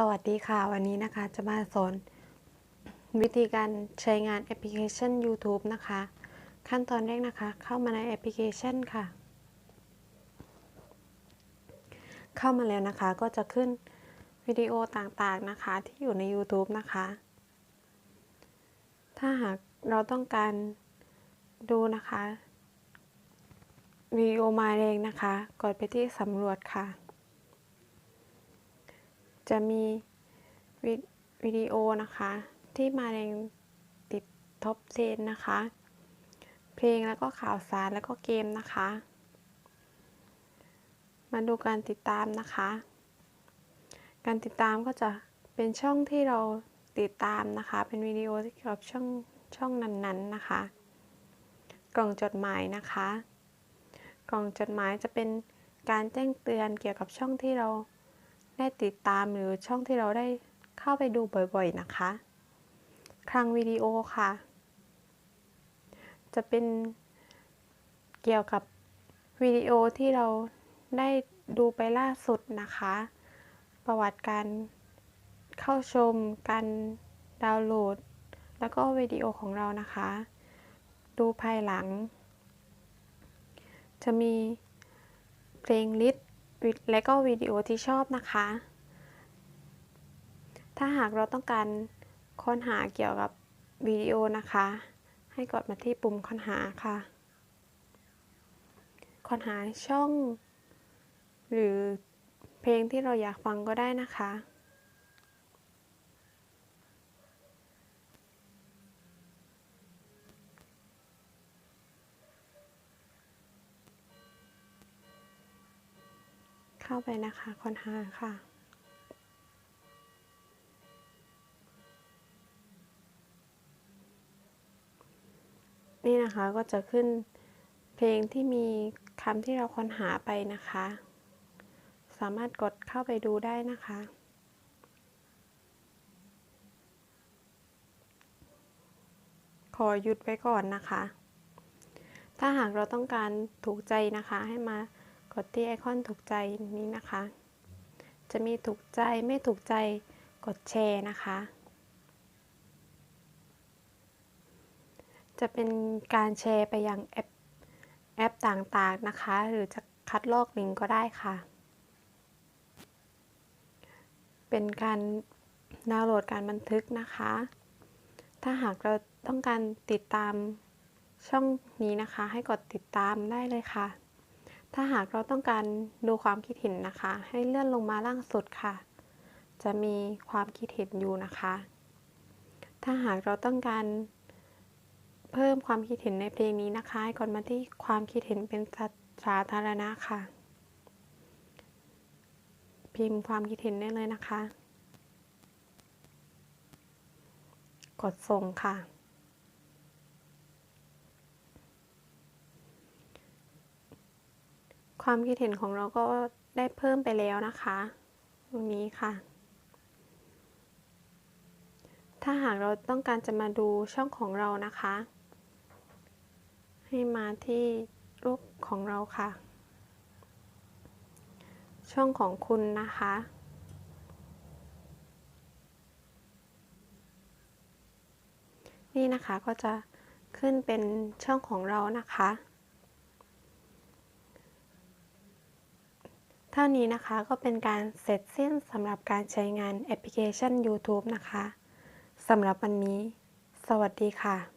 สวัสดีค่ะ วันนี้นะคะจะมาสอนวิธีการใช้งานแอปพลิเคชัน YouTube นะคะ ขั้นตอนแรกนะคะ เข้ามาในแอปพลิเคชันค่ะ เข้ามาแล้วนะคะก็จะขึ้นวิดีโอต่างๆนะคะที่อยู่ใน YouTube นะคะ ถ้าหากเราต้องการดูนะคะวิดีโอมาเองนะคะ กดไปที่สำรวจค่ะ จะมีววิดีโอนะคะ ที่มาเรงติดท็อปเทนนะคะ เพลงแล้วก็ข่าวสารแล้วก็เกมนะคะ มาดูการติดตามนะคะ การติดตามก็จะเป็นช่องที่เราติดตามนะคะ เป็นวิดีโอที่เกี่ยวกับช่องช่องนั้นๆนะคะ กล่องจดหมายนะคะ กล่องจดหมายจะเป็นการแจ้งเตือนเกี่ยวกับช่องที่เรา ได้ติดตามหรือช่องที่เราได้เข้าไปดูบ่อยๆนะคะคลังวิดีโอค่ะ จะเป็นเกี่ยวกับวิดีโอที่เราได้ดูไปล่าสุดนะคะ ประวัติการเข้าชมการดาวน์โหลด แล้วก็วิดีโอของเรานะคะ ดูภายหลัง จะมีเพลงลิสต์ และก็วิดีโอที่ชอบนะคะ ถ้าหากเราต้องการค้นหาเกี่ยวกับวิดีโอนะคะ ให้กดมาที่ปุ่มค้นหาค่ะ ค้นหาช่อง หรือเพลงที่เราอยากฟังก็ได้นะคะ เข้าไปนะคะค้นหาค่ะ นี่นะคะก็จะขึ้นเพลงที่มีคำที่เราค้นหาไปนะคะ สามารถกดเข้าไปดูได้นะคะขอหยุดไว้ก่อนนะคะ ถ้าหากเราต้องการถูกใจนะคะให้มา ดที่ไอคอนถูกใจนี้นะคะ จะมีถูกใจไม่ถูกใจกดแชร์นะคะ จะเป็นการแชร์ไปยังแอปแอปต่างๆนะคะ หรือจะคัดลอกลิงก์ก็ได้ค่ะ เป็นการดาวน์โหลดการบันทึกนะคะ ถ้าหากเราต้องการติดตามช่องนี้นะคะ ให้กดติดตามได้เลยค่ะ ถ้าหากเราต้องการดูความคิดเห็นนะคะ ให้เลื่อนลงมาล่างสุดค่ะ จะมีความคิดเห็นอยู่นะคะ ถ้าหากเราต้องการเพิ่มความคิดเห็นในเพลงนี้นะคะให้กดมาที่ความคิดเห็นเป็นสาธารณะค่ะ พิมพ์ความคิดเห็นได้เลยนะคะ กดส่งค่ะ ความคิดเห็นของเราก็ได้เพิ่มไปแล้วนะคะ ตรงนี้ค่ะ ถ้าหากเราต้องการจะมาดูช่องของเรานะคะ ให้มาที่รูปของเราค่ะ ช่องของคุณนะคะนี่นะคะก็จะขึ้นเป็นช่องของเรานะคะ ท่านี้นะคะก็เป็นการเสร็จสิ้นสำหรับการใช้งานแอปพลิเคชัน YouTube นะคะสำหรับวันนี้ สวัสดีค่ะ